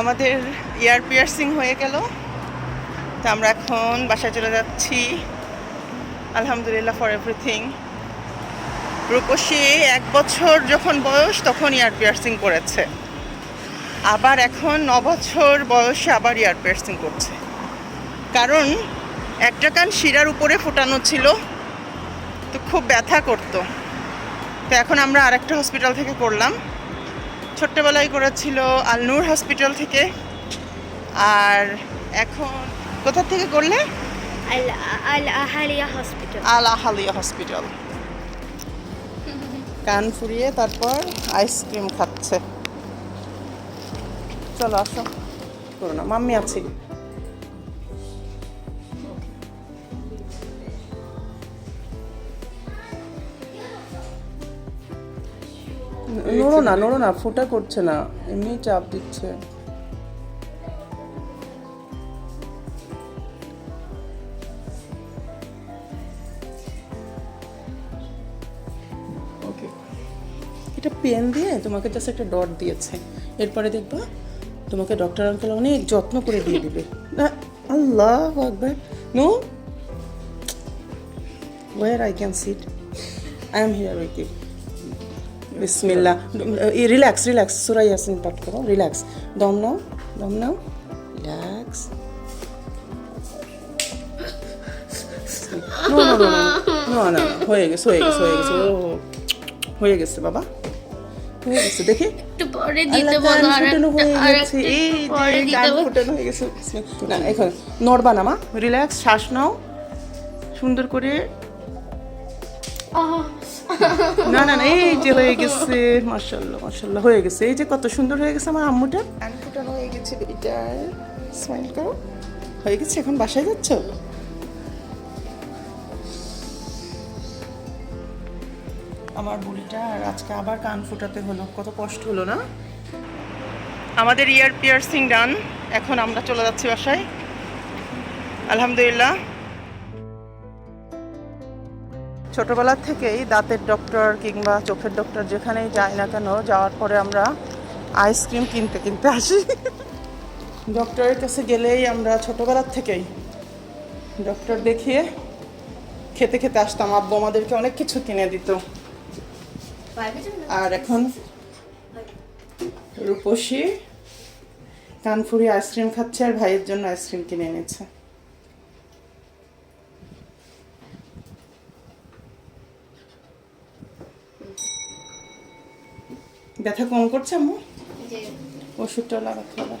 আমাদের ইয়ার পিয়ার্সিং হয়ে গেল। তো আমরা এখন বাসায় চলে যাচ্ছি। আলহামদুলিল্লাহ ফর এভরিথিং রূপসী এক বছর যখন বয়স, তখন ইয়ার পিয়ার্সিং করেছে। আবার এখন ন বছর বয়সে আবার ইয়ার পিয়ার্সিং করছে। কারণ একটা কান শিরার উপরে ফোটানো ছিল, তো খুব ব্যথা করতো। তো এখন আমরা আরেকটা হসপিটাল থেকে করলাম। ছোট্টবেলায় করেছিল আলনুর হসপিটাল থেকে। আর এখন কোথা থেকে করলে. আল আহালিয়া হসপিটাল। কান ফুরিয়ে তারপর আইসক্রিম খাচ্ছে। চলো আসো। করো না মাম্মি আছি। নড়ো না নড়ো না ফোটা করছে না এমনি চাপ দিচ্ছে। ওকে এটা পেন দিয়ে তোমাকে জাস্ট একটা ডট দিয়েছে। এরপরে দেখবা তোমাকে ডক্টর আঙ্কেল অনেক যত্ন করে দিয়ে দিবে। না আল্লাহ আকবার। No war I can sit I am here with you বিসমিল্লাহ রিল্যাক্স রিল্যাক্স সুরা ইয়াসিন পাঠ করো রিল্যাক্স দম নাও দম নাও relax no no no no না হয়ে গেছে হয়ে গেছে হয়ে গেছে হয়ে গেছে বাবা হয়ে গেছে দেখি পরে ফুটানো হয়ে গেছে। এই যে ফুটানো হয়ে গেছে। না এখন নড়বা না মা। রিল্যাক্স শ্বাস নাও। সুন্দর করে না না না এই যে হয়ে গেছে মাশাল্লাহ মাশাল্লাহ হয়ে গেছে। এই যে কত সুন্দর হয়ে গেছে আমার আম্মুটা। হয়ে গেছে বেবিটার স্মাইল করো। হয়ে গেছে এখন বাসায় যাচ্ছ? আমার বুড়িটা আর আজকে আবার কান ফুটাতে হলো কত কষ্ট হলো না? আমাদের ইয়ার পিয়ার্সিং ডান এখন আমরা চলে যাচ্ছি বাসায়। আলহামদুলিল্লাহ। ছোটবেলার থেকেই দাঁতের ডক্টর কিংবা চোখের ডক্টর যেখানেই যাই না কেন, যাওয়ার পরে আমরা আইসক্রিম কিনতে কিনতে আসি। ডক্টরের কাছে গেলেই আমরা ছোটবেলার থেকেই ডক্টর দেখিয়ে খেতে খেতে আসতাম। আব্বু আমাদেরকে অনেক কিছু কিনে দিত। আর এখন রূপসী, কানফুরি আইসক্রিম খাচ্ছে আর ভাইয়ের জন্য আইসক্রিম কিনে এনেছে। ব্যথা কম করছে আম্মু? ওষুধটা লাগাতে হবে।